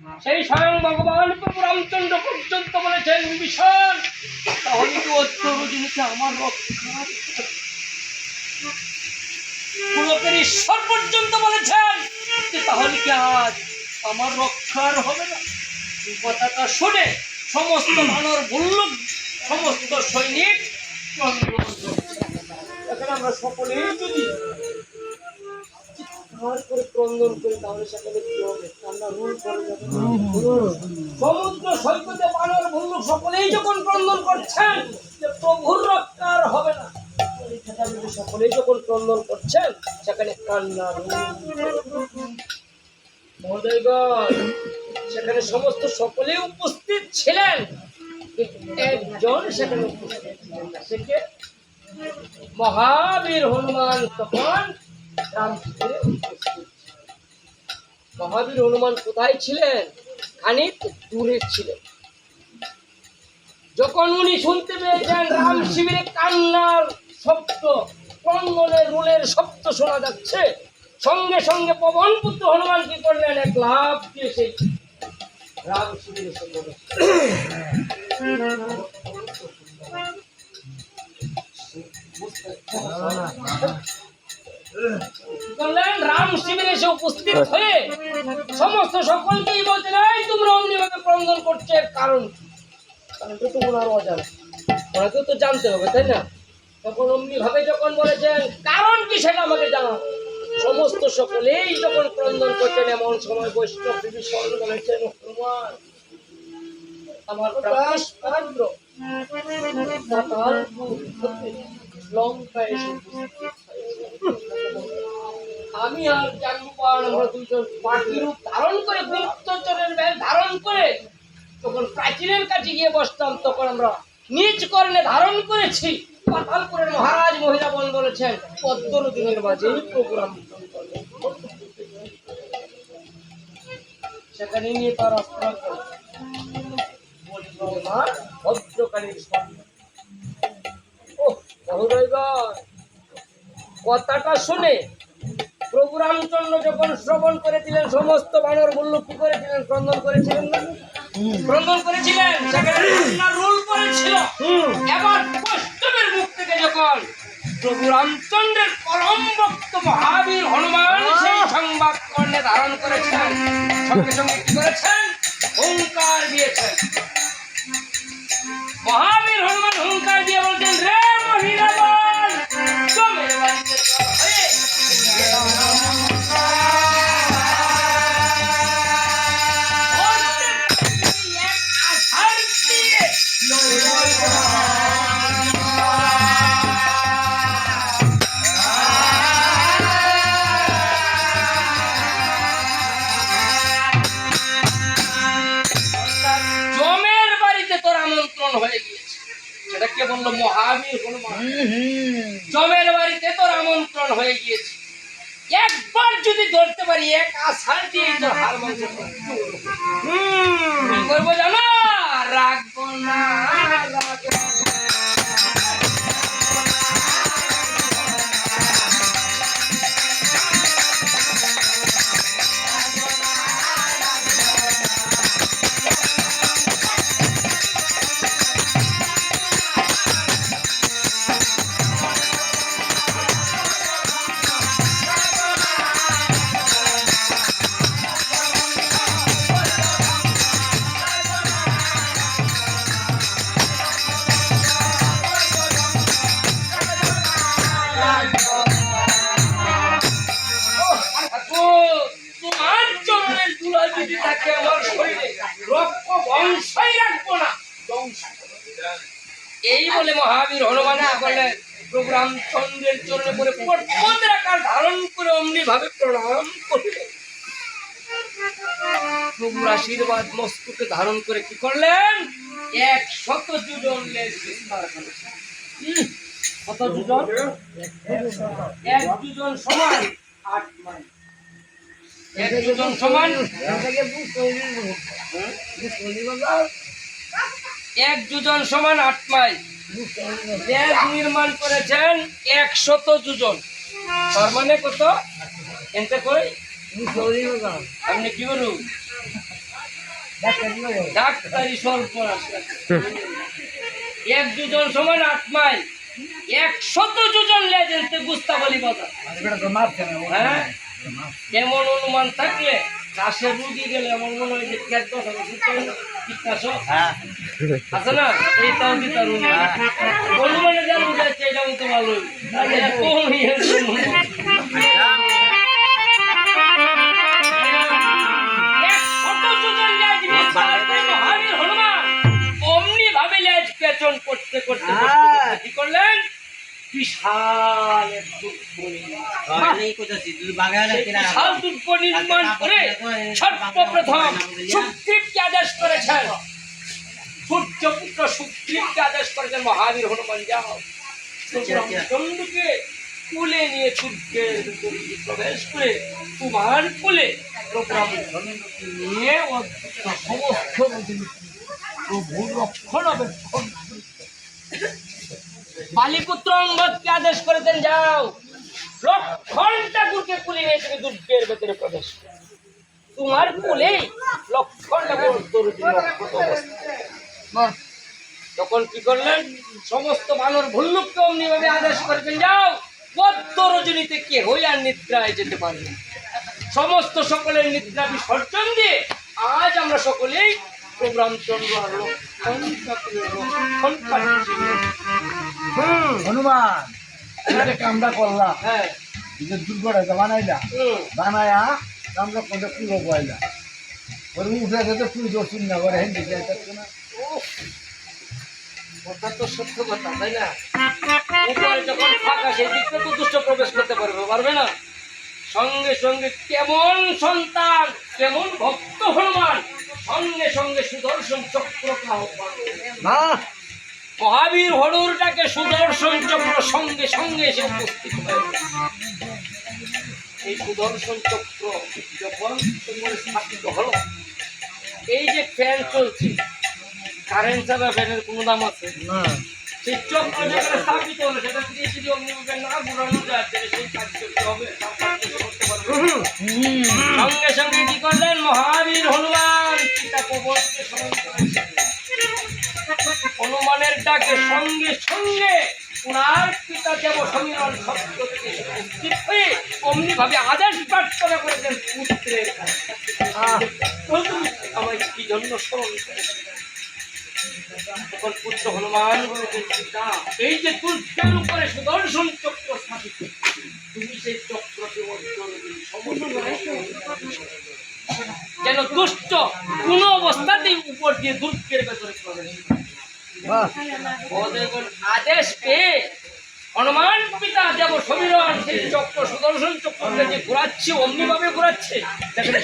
সেই স্বয়ং ভগবান প্রভু রামচন্দ্র পর্যন্ত বলেছেন, বিভীষণ, তাহলে তো অত্যরু জিনিসে আমার রক্ষা ঈশ্বর পর্যন্ত বলেছেন তাহলে কি আজ আমার রক্ষার হবে না? কথাটা শুনে সমস্ত মানর ভুল্লুক, সমস্ত সৈনিক এখন আমরা সকলেই যদি সেখানে সমুদ্র সৈকতে সকলেই যখন ক্রন্দন করছেন প্রভুর রক্ষার হবে না। সকলেই যখন ক্রন্দন করছেন, সেখানে কান্না সেখানে সমস্ত সকলেই উপস্থিত ছিলেন। একজন সেখানে উপস্থিত ছিলেন মহাবীর হনুমান তখন। মহাবীর হনুমান কোথায় ছিলেন? খানিক দূরে ছিলেন। যখন উনি শুনতে পেয়েছেন রাম শিবিরে কান্নার শব্দ ক্রন্দনের রুলের শব্দ শোনা যাচ্ছে, সঙ্গে সঙ্গে পবন পুত্র হনুমান কি করলেন? এক লাভ দিয়ে সেই রাম শিবিরে সঙ্গে রাম শিবিরে এসে উপস্থিত হয়ে সমস্ত সকলকেই বলছেন এই তোমরা অমনিভাবে ক্রন্দন করছে এর কারণ কি?" কারণটা তো ওনার অজানা ওনাকেও তো জানতে হবে তাই না তখন অমনি যখন বলেছেন কারণ কি সেটা আমাকে জানা সমস্ত সকলেই যখন ক্রন্দন করছেন এমন সময় বৈষ্ণব হনুমান আমার পাত্র লঙ্কা এসে। আমি আর জাঙ্গুপান আমরা দুইজন পাখি রূপ ধারণ করে গুপ্তচরের বেশ ধারণ করে তখন প্রাচীরের কাছে গিয়ে বসতাম, তখন আমরা নিজ করলে ধারণ করেছি। পাতালপুরের মহারাজ মহিলাবন বলেছেন, পদ্মর দিনের মাঝেই প্রোগ্রাম সেখানে নিয়ে তার অস্ত্র ভদ্রকালীর সন্ধান ও মহোদয়গণ কথাটা শুনে প্রভু রামচন্দ্র যখন শ্রবণ করেছিলেন, সমস্ত বানর বলল কি করেছিলেন? ক্রন্দন করেছিলেন ক্রন্দন করেছিলেন? সেখানে রোল করেছিল। এবার বৈষ্ণবের মুখ থেকে যখন প্রভু রামচন্দ্রের পরম ভক্ত মহাবীর হনুমান সেই সংবাদ কর্ণে ধারণ করেছেন সঙ্গে সঙ্গে কি করেছেন? মহাবীর হনুমান জমের বাড়িতে তোর আমন্ত্রণ হয়ে গিয়েছে। একবার যদি ধরতে পারি এক আষাঢ় দিয়ে তোর হার করব জানো? রাখব না। যদি থাকে আমার শরীরে, রক্ত বংশই রাখব না। এই বলে মহাবীর হনুমান করলেন প্রভু রামচন্দ্রের চরণে পরে পর্বতের আকার ধারণ করে অমনি ভাবে প্রণাম করলেন প্রভুর আশীর্বাদ মস্তকে ধারণ করে কি করলেন? এক শত বিস্তার কত যুজন এক দুজন সমান। এক দুজন সমান? এক দুজন সমান আট মাইল। দেশ নির্মাণ করেছেন একশত দুজন। তার মানে কত? এতে কই? আপনি কি করুন ডাক্তারি সর্বনাশ। এক দুজন সমান আট মাইল। একশত দুজন লেজেন্সে গুস্তাবলি বাজার। হ্যাঁ? এমন অনুমান থাকলে কাশের রুগী গেলে এমন মনে হয় যে পেট কীটনাশক? আছে না? এইটাও কি তার অনুমান অনুমানে যা বুঝাচ্ছে এটা তো ভালোই। বিশাল এক দুর্গ বিশাল দুর্গ নির্মাণ করে সর্বপ্রথম সুগ্রীবকে আদেশ করেছেন। সূর্যপুত্র সুগ্রীবকে আদেশ করেছেন মহাবীর হনুমান যাও। চন্দ্রকে কুলে নিয়ে ভিতরে প্রবেশ করে তোমার কুলে নিয়ে সমস্ত প্রভু রক্ষণাবেক্ষণ বালিপুত্র অঙ্গদকে আদেশ করেছেন, যাও। লক্ষণ ঠাকুরকে কুলে নিয়ে তুমি দুর্গের ভেতরে প্রবেশ। তোমার কুলে লক্ষণ ঠাকুর। তখন কি করলেন? সমস্ত বানর ভল্লুককে অমনিভাবে আদেশ করেছেন, যাও। পদ্ম রজনীতে কে হই আর নিদ্রায় যেতে পারবে সমস্ত সকলের নিদ্রা বিসর্জন দিয়ে আজ আমরা সকলেই প্রোগ্রাম চন্দ্র আর লক্ষণ ঠাকুরের লক্ষণ হনুমান। এটা কামটা করলাম। হ্যাঁ। যে দুর্গটা বানাইলা। বানায়া কামটা কোনটা পুরো পয়লা ওর উঠে গেছে তুই দর্শন না করে হেন দিকে না। কথা তো সত্য কথা তাই না? উপরে যখন ফাঁকা সেই দিকটা তো দুষ্ট প্রবেশ করতে পারবে পারবে না? সঙ্গে সঙ্গে কেমন সন্তান কেমন ভক্ত হনুমান সঙ্গে সঙ্গে সুদর্শন চক্র। না মহাবীর হরুরটাকে সুদর্শন চক্র সঙ্গে সঙ্গে এসে উপস্থিত হয়েছে। এই সুদর্শন চক্র যখন তোমার স্থাপিত হলো এই যে ফ্যান চলছে কারেন্ট ছাড়া ফ্যানের কোনো দাম আছে? না। সেই চক্র যেখানে স্থাপিত হলো সেটা দিয়ে যদি অগ্নিভাবে না ঘুরানো যায় তাহলে সেই কাজ করতে হবে। সঙ্গে সঙ্গে কি করলেন? মহাবীর হনুমান পিতা স্মরণ করেছেন ডাকে সঙ্গে সঙ্গে ওনার পিতা দেব সমীরণ প্রার্থনা করেছেন পুত্রের আমায় কি জন্য স্মরণ? তখন পুত্র হনুমান বলেছেন পিতা, এই যে দুর্গের উপরে সুদর্শন চক্র স্থাপিত, তুমি সেই চক্রকে অর্জন যেন দুষ্ট কোন অবস্থাতেই উপর দিয়ে দুর্গের ভেতরে প্রবেশ। আদেশ পেয়ে হনুমান পিতা দেব সমীরণ সেই চক্র সুদর্শন চক্রকে যে ঘোরাচ্ছে অমনি ঘোরাচ্ছে দেখেন